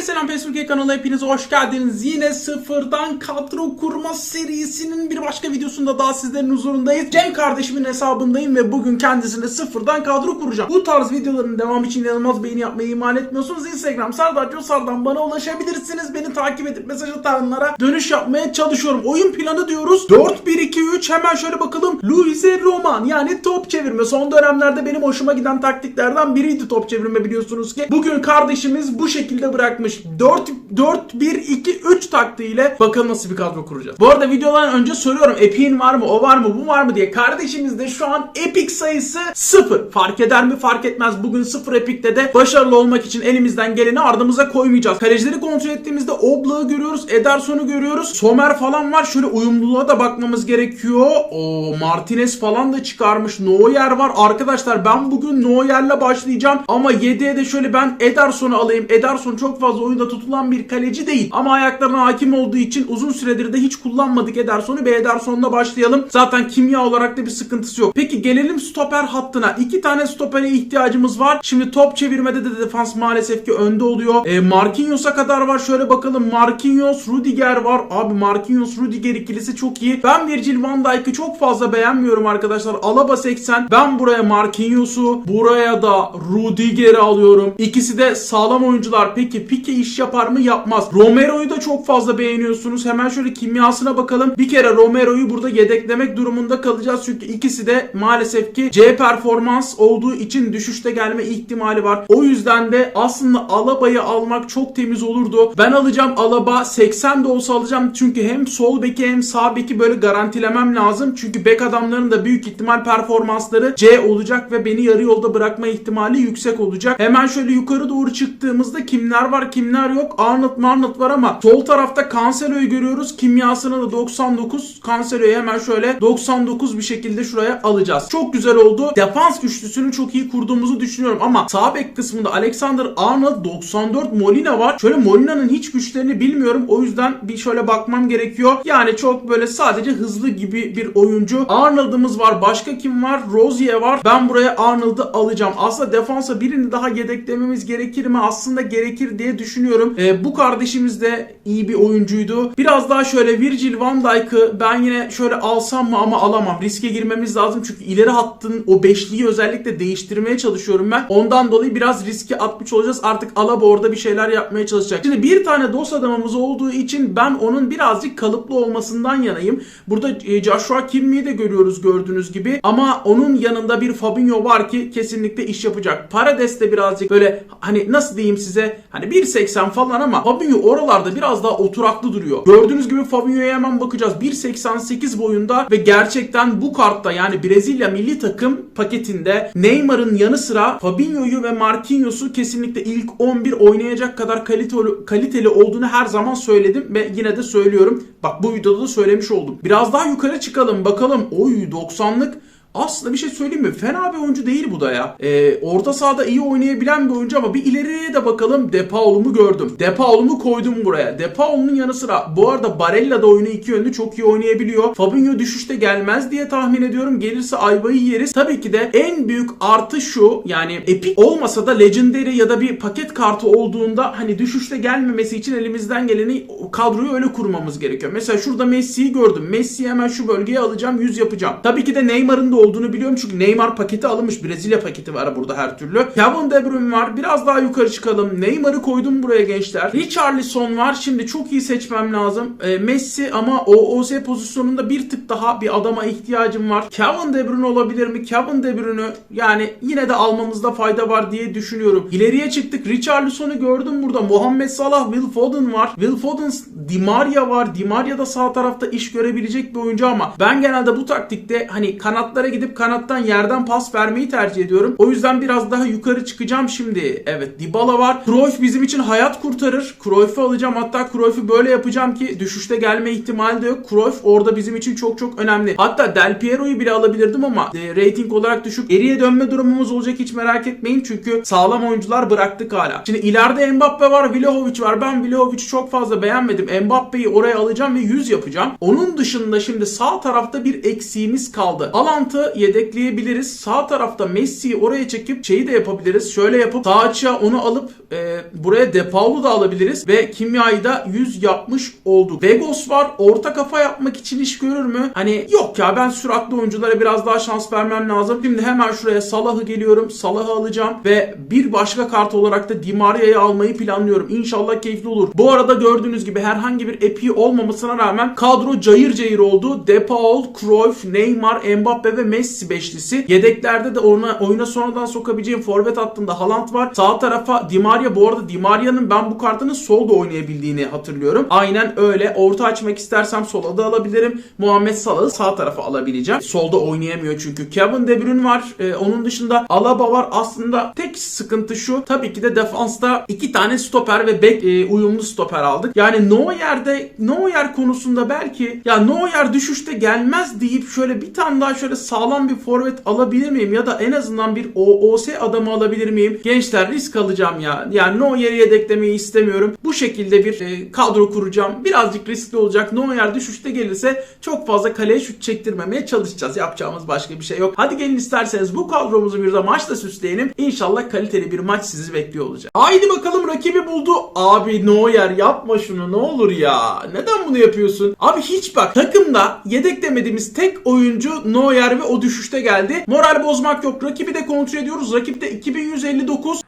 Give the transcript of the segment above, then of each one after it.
Herkese selam Facebook kanalı hepiniz hoş geldiniz. Yine sıfırdan kadro kurma serisinin bir başka videosunda daha sizlerin huzurundayız. Cem kardeşimin hesabındayım ve bugün kendisine sıfırdan kadro kuracağım. Bu tarz videoların devamı için inanılmaz beğeni yapmayı ihmal etmiyorsunuz. Instagram Serdar Coşar'dan bana ulaşabilirsiniz. Beni takip edip mesaj atanlara dönüş yapmaya çalışıyorum. Oyun planı diyoruz. 4-1-2-3 hemen şöyle bakalım. Luise Roman yani top çevirme. Son dönemlerde benim hoşuma giden taktiklerden biriydi top çevirme biliyorsunuz ki. Bugün kardeşimiz bu şekilde bırakmış. 4 4 1 2 3 taktiğiyle bakalım nasıl bir kadro kuracağız. Bu arada videodan önce soruyorum Epic'in var mı? O var mı? Bu var mı diye. Kardeşimiz de şu an Epic sayısı 0. Fark eder mi? Fark etmez. Bugün 0 Epic'te de başarılı olmak için elimizden geleni ardımıza koymayacağız. Kalecileri kontrol ettiğimizde Oblak'ı görüyoruz. Ederson'u görüyoruz. Somer falan var. Şöyle uyumluluğa da bakmamız gerekiyor. O Martinez falan da çıkarmış. Neuer var. Arkadaşlar ben bugün Neuer'le başlayacağım. Ama 7'ye de şöyle ben Ederson'u alayım. Ederson çok fazla oyunda tutulan bir kaleci değil. Ama ayaklarına hakim olduğu için uzun süredir de hiç kullanmadık Ederson'u. Ve Ederson'la başlayalım. Zaten kimya olarak da bir sıkıntısı yok. Peki gelelim stoper hattına. İki tane stopere ihtiyacımız var. Şimdi top çevirmede de defans maalesef ki önde oluyor. E, Marquinhos'a kadar var. Şöyle bakalım. Marquinhos, Rudiger var. Abi Marquinhos, Rudiger ikilisi çok iyi. Ben Virgil van Dijk'ı çok fazla beğenmiyorum arkadaşlar. Alaba 80. Ben buraya Marquinhos'u, buraya da Rudiger'i alıyorum. İkisi de sağlam oyuncular. Peki Pique iş yapar mı? Yapmaz. Romero'yu da çok fazla beğeniyorsunuz. Hemen şöyle kimyasına bakalım. Bir kere Romero'yu burada yedeklemek durumunda kalacağız. Çünkü ikisi de maalesef ki C performans olduğu için düşüşte gelme ihtimali var. O yüzden de aslında Alaba'yı almak çok temiz olurdu. Ben alacağım Alaba 80 de olsa alacağım. Çünkü hem sol beki hem sağ beki böyle garantilemem lazım. Çünkü bek adamların da büyük ihtimal performansları C olacak ve beni yarı yolda bırakma ihtimali yüksek olacak. Hemen şöyle yukarı doğru çıktığımızda kimler var kimler yok. Arnold Marnold var ama sol tarafta Cancelo'yu görüyoruz. Kimyasını da 99. Cancelo'yu hemen şöyle 99 bir şekilde şuraya alacağız. Çok güzel oldu. Defans üçlüsünü çok iyi kurduğumuzu düşünüyorum ama sağ bek kısmında Alexander Arnold 94 Molina var. Şöyle Molina'nın hiç güçlerini bilmiyorum. O yüzden bir şöyle bakmam gerekiyor. Yani çok böyle sadece hızlı gibi bir oyuncu. Arnold'ımız var. Başka kim var? Rozier var. Ben buraya Arnold'ı alacağım. Aslında defansa birini daha yedeklememiz gerekir mi? Aslında gerekir diye düşünüyorum. Ee, bu kardeşimiz de iyi bir oyuncuydu. Biraz daha şöyle Virgil van Dijk'ı ben yine şöyle alsam mı ama alamam. Riske girmemiz lazım çünkü ileri hattın o beşliği özellikle değiştirmeye çalışıyorum ben. Ondan dolayı biraz riske atmış olacağız. Artık Alaba orada bir şeyler yapmaya çalışacak. Şimdi bir tane dos adamımız olduğu için ben onun birazcık kalıplı olmasından yanayım. Burada e, Joshua Kimmi'yi de görüyoruz gördüğünüz gibi. Ama onun yanında bir Fabinho var ki kesinlikle iş yapacak. Paredes de birazcık böyle hani nasıl diyeyim size hani 1.80 falan ama Fabinho oralarda biraz daha oturaklı duruyor. Gördüğünüz gibi Fabinho'ya hemen bakacağız. 1.88 boyunda ve gerçekten bu kartta yani Brezilya milli takım paketinde Neymar'ın yanı sıra Fabinho'yu ve Marquinhos'u kesinlikle ilk 11 oynayacak kadar kaliteli, kaliteli olduğunu her zaman söyledim ve yine de söylüyorum. Bak bu videoda da söylemiş oldum. Biraz daha yukarı çıkalım bakalım. Oy 90'lık aslında bir şey söyleyeyim mi? Fena bir oyuncu değil bu da ya. Ee, orta sahada iyi oynayabilen bir oyuncu ama bir ileriye de bakalım. Depaul'umu gördüm. Depaul'umu koydum buraya. Depaul'un yanı sıra bu arada Barella da oyunu iki yönlü çok iyi oynayabiliyor. Fabinho düşüşte gelmez diye tahmin ediyorum. Gelirse ayvayı yeriz. Tabii ki de en büyük artı şu yani epik olmasa da legendary ya da bir paket kartı olduğunda hani düşüşte gelmemesi için elimizden geleni kadroyu öyle kurmamız gerekiyor. Mesela şurada Messi'yi gördüm. Messi'yi hemen şu bölgeye alacağım 100 yapacağım. Tabii ki de Neymar'ın da olduğunu biliyorum çünkü Neymar paketi alınmış. Brezilya paketi var burada her türlü. Kevin De Bruyne var. Biraz daha yukarı çıkalım. Neymar'ı koydum buraya gençler. Richarlison var. Şimdi çok iyi seçmem lazım. E, Messi ama OOS pozisyonunda bir tık daha bir adama ihtiyacım var. Kevin De Bruyne olabilir mi? Kevin De Bruyne'ü yani yine de almamızda fayda var diye düşünüyorum. İleriye çıktık. Richarlison'u gördüm burada. Muhammed Salah, Will Foden var. Will Foden, Di Maria var. Di Maria da sağ tarafta iş görebilecek bir oyuncu ama ben genelde bu taktikte hani kanatlara gidip kanattan yerden pas vermeyi tercih ediyorum. O yüzden biraz daha yukarı çıkacağım şimdi. Evet Dybala var. Cruyff bizim için hayat kurtarır. Cruyff'u alacağım. Hatta Cruyff'u böyle yapacağım ki düşüşte gelme ihtimali de yok. Cruyff orada bizim için çok çok önemli. Hatta Del Piero'yu bile alabilirdim ama e, rating olarak düşük. Geriye dönme durumumuz olacak hiç merak etmeyin. Çünkü sağlam oyuncular bıraktık hala. Şimdi ileride Mbappe var, Vlahovic var. Ben Vlahovic'i çok fazla beğenmedim. Mbappe'yi oraya alacağım ve 100 yapacağım. Onun dışında şimdi sağ tarafta bir eksiğimiz kaldı. Alan Salah'ı yedekleyebiliriz. Sağ tarafta Messi'yi oraya çekip şeyi de yapabiliriz. Şöyle yapıp sağ açığa onu alıp e, buraya De Paul'u da alabiliriz. Ve kimyayı da 100 yapmış olduk. Vegos var. Orta kafa yapmak için iş görür mü? Hani yok ya ben süratli oyunculara biraz daha şans vermem lazım. Şimdi hemen şuraya Salah'ı geliyorum. Salah'ı alacağım ve bir başka kart olarak da Di Maria'yı almayı planlıyorum. İnşallah keyifli olur. Bu arada gördüğünüz gibi herhangi bir epi olmamasına rağmen kadro cayır cayır oldu. De Paul, Cruyff, Neymar, Mbappe ve Messi beşlisi. Yedeklerde de ona, oyuna sonradan sokabileceğim forvet hattında Haaland var. Sağ tarafa Di Maria. Bu arada Di Maria'nın ben bu kartının solda oynayabildiğini hatırlıyorum. Aynen öyle. Orta açmak istersem sola da alabilirim. Muhammed Salah'ı sağ tarafa alabileceğim. Solda oynayamıyor çünkü. Kevin De Bruyne var. Ee, onun dışında Alaba var. Aslında tek sıkıntı şu. Tabii ki de defansta iki tane stoper ve bek e, uyumlu stoper aldık. Yani Neuer'de Neuer konusunda belki ya Neuer düşüşte gelmez deyip şöyle bir tane daha şöyle sağlam bir forvet alabilir miyim? Ya da en azından bir OOS adamı alabilir miyim? Gençler risk alacağım ya. Yani Neuer'i yedeklemeyi istemiyorum. Bu şekilde bir e, kadro kuracağım. Birazcık riskli olacak. Neuer düşüşte gelirse çok fazla kaleye şut çektirmemeye çalışacağız. Yapacağımız başka bir şey yok. Hadi gelin isterseniz bu kadromuzu bir de maçla süsleyelim. İnşallah kaliteli bir maç sizi bekliyor olacak. Haydi bakalım rakibi buldu. Abi Neuer yapma şunu ne olur ya. Neden bunu yapıyorsun? Abi hiç bak takımda yedeklemediğimiz tek oyuncu Neuer ve o düşüşte geldi. Moral bozmak yok. Rakibi de kontrol ediyoruz. Rakipte 2159.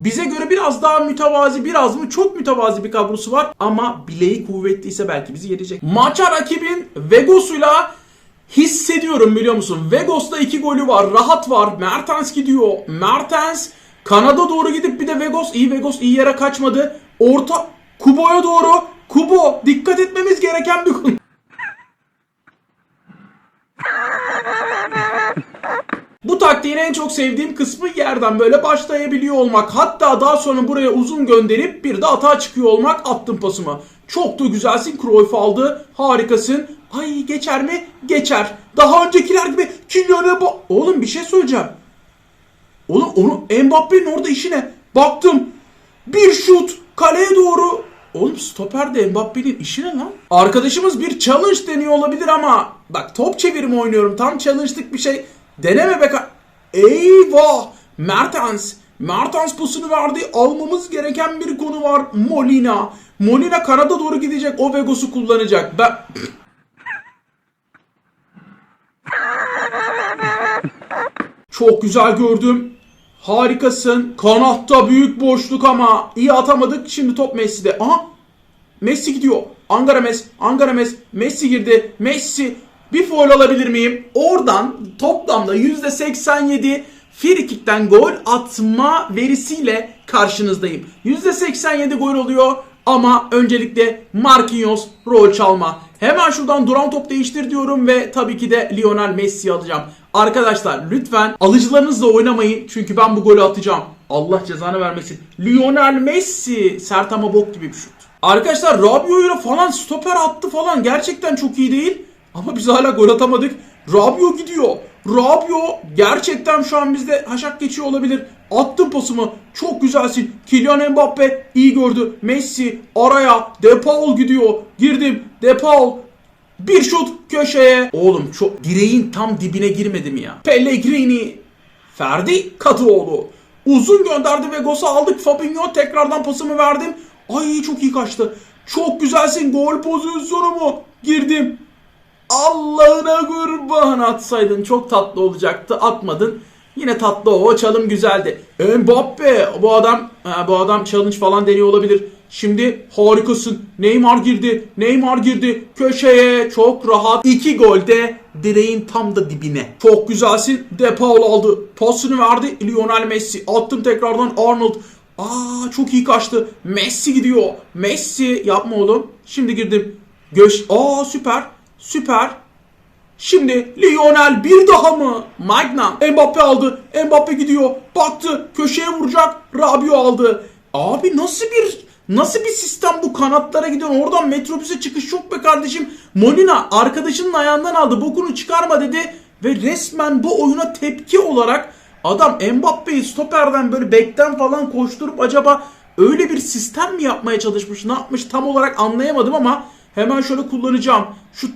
Bize göre biraz daha mütevazi, biraz mı çok mütevazi bir kadrosu var ama bileği kuvvetliyse belki bizi yenecek. Maça rakibin Vegos'uyla hissediyorum biliyor musun? Vegos'ta iki golü var, rahat var. Mertens gidiyor. Mertens Kanada doğru gidip bir de Vegos, iyi Vegos iyi yere kaçmadı. Orta Kubo'ya doğru. Kubo dikkat etmemiz gereken bir konu. Bu taktiğin en çok sevdiğim kısmı yerden böyle başlayabiliyor olmak. Hatta daha sonra buraya uzun gönderip bir de atağa çıkıyor olmak attım pasımı. Çok da güzelsin Cruyff aldı. Harikasın. Ay geçer mi? Geçer. Daha öncekiler gibi Kylian'a ba- Oğlum bir şey söyleyeceğim. Oğlum onu Mbappe'nin orada işi ne? Baktım. Bir şut kaleye doğru. Oğlum stoper de Mbappe'nin işi ne lan? Arkadaşımız bir challenge deniyor olabilir ama bak top çevirimi oynuyorum. Tam challenge'lık bir şey. Deneme be ka- Eyvah! Mertens. Mertens pusunu verdi. Almamız gereken bir konu var. Molina. Molina kanada doğru gidecek. O Vegos'u kullanacak. Ben... Çok güzel gördüm. Harikasın. Kanatta büyük boşluk ama iyi atamadık. Şimdi top Messi'de. Aha! Messi gidiyor. Angara Messi, Angara Messi, Messi girdi. Messi bir foul alabilir miyim? Oradan toplamda %87 frikikten gol atma verisiyle karşınızdayım. %87 gol oluyor ama öncelikle Marquinhos rol çalma. Hemen şuradan duran top değiştir diyorum ve tabii ki de Lionel Messi'yi alacağım. Arkadaşlar lütfen alıcılarınızla oynamayın çünkü ben bu golü atacağım. Allah cezanı vermesin. Lionel Messi sert ama bok gibi bir şut. Arkadaşlar Rabiot'uyla falan stoper attı falan gerçekten çok iyi değil. Ama biz hala gol atamadık. Rabiot gidiyor. Rabiot gerçekten şu an bizde haşak geçiyor olabilir. Attım pasımı. Çok güzelsin. Kylian Mbappe iyi gördü. Messi araya. De Paul gidiyor. Girdim. De Paul bir şut köşeye. Oğlum çok direğin tam dibine girmedi mi ya? Pellegrini. Ferdi Kadıoğlu. Uzun gönderdi ve Gos'a aldık. Fabinho tekrardan pasımı verdim. Ay çok iyi kaçtı. Çok güzelsin. Gol pozisyonu mu? Girdim. Allah'ına kurban atsaydın çok tatlı olacaktı. Atmadın. Yine tatlı o çalım güzeldi. Mbappe bu adam bu adam challenge falan deniyor olabilir. Şimdi harikasın. Neymar girdi. Neymar girdi. Köşeye çok rahat. iki golde direğin tam da dibine. Çok güzelsin. De Paul aldı. Pasını verdi. Lionel Messi. Attım tekrardan Arnold. Aa çok iyi kaçtı. Messi gidiyor. Messi yapma oğlum. Şimdi girdim. Göş. Aa süper. Süper. Şimdi Lionel bir daha mı? Magnan. Mbappe aldı. Mbappe gidiyor. Baktı. Köşeye vuracak. Rabiot aldı. Abi nasıl bir nasıl bir sistem bu kanatlara gidiyor. Oradan metrobüse çıkış yok be kardeşim. Molina arkadaşının ayağından aldı. Bokunu çıkarma dedi. Ve resmen bu oyuna tepki olarak adam Mbappe'yi stoperden böyle bekten falan koşturup acaba öyle bir sistem mi yapmaya çalışmış ne yapmış tam olarak anlayamadım ama Hemen şöyle kullanacağım. Şu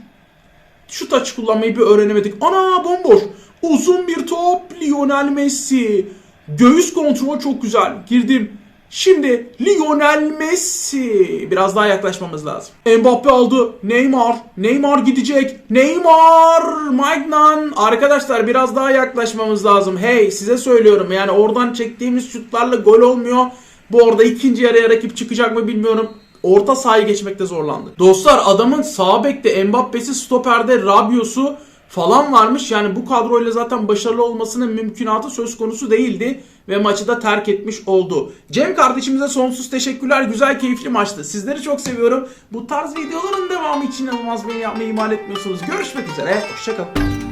şu taç kullanmayı bir öğrenemedik. Ana bomboş. Uzun bir top Lionel Messi. Göğüs kontrol çok güzel. Girdim. Şimdi Lionel Messi. Biraz daha yaklaşmamız lazım. Mbappe aldı. Neymar. Neymar gidecek. Neymar. Magnan. Arkadaşlar biraz daha yaklaşmamız lazım. Hey size söylüyorum. Yani oradan çektiğimiz şutlarla gol olmuyor. Bu arada ikinci yarıya rakip çıkacak mı bilmiyorum. Orta sahayı geçmekte zorlandı. Dostlar adamın sağ bekte Mbappe'si stoperde Rabiot'su falan varmış. Yani bu kadroyla zaten başarılı olmasının mümkünatı söz konusu değildi. Ve maçı da terk etmiş oldu. Cem kardeşimize sonsuz teşekkürler. Güzel keyifli maçtı. Sizleri çok seviyorum. Bu tarz videoların devamı için inanılmaz beni yapmayı ihmal etmiyorsunuz. Görüşmek üzere. Hoşçakalın.